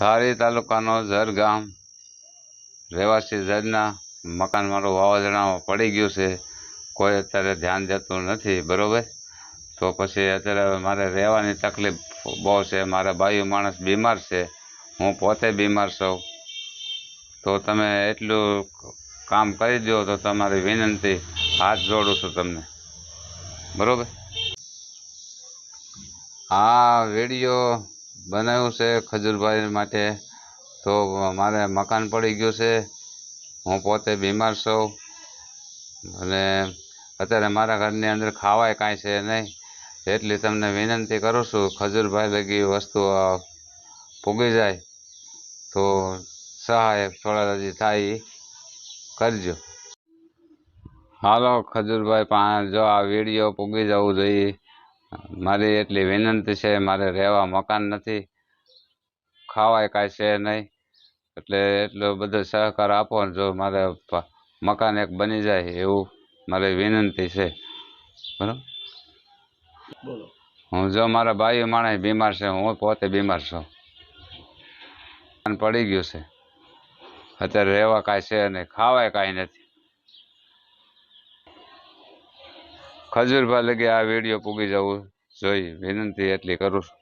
ધારી તાલુકાનો ઝર ગામ, રહેવાસી ઝરના મકાન મારું વાવાઝોડામાં પડી ગયું છે. કોઈ અત્યારે ધ્યાન જતું નથી, બરાબર? તો પછી અત્યારે મારે રહેવાની તકલીફ બહુ છે. મારા બાયુ માણસ બીમાર છે. હું પોતે બીમાર છું. તો તમે એટલું કામ કરી દો તો તમારી વિનંતી હાથ જોડું છું તમને. બરોબર? આ વીડિયો બનાવ્યું છે ખજૂરભાઈ માટે. તો મારે મકાન પડી ગયું છે. હું પોતે બીમાર છું. અને અત્યારે મારા ઘરની અંદર ખાવાય કાંઈ છે નહીં. એટલી તમને વિનંતી કરું છું, ખજૂરભાઈ લગી વસ્તુ પૂગી જાય તો સહાય થોડા થાય, કરજો. હાલો ખજૂરભાઈ પાસે જો આ વીડિયો પૂગી જવું જોઈએ. મારી એટલી વિનંતી છે મારે રહેવા મકાન નથી. ખાવાય કાંઈ છે નહીં. એટલે એટલો બધો સહકાર આપો ને જો મારે મકાન એક બની જાય એવું મારી વિનંતી છે. બરાબર? બોલો. હું જો મારા બાઈ માણસ બીમાર છે હું પોતે બીમાર છું. પડી ગયું છે. અત્યારે રહેવા કાંઈ છે નહીં ખાવાય કાંઈ નથી. ખજૂરભાઈ લગી આ વીડિયો પૂગી જવું જોઈએ. વિનંતી એટલી કરું છું.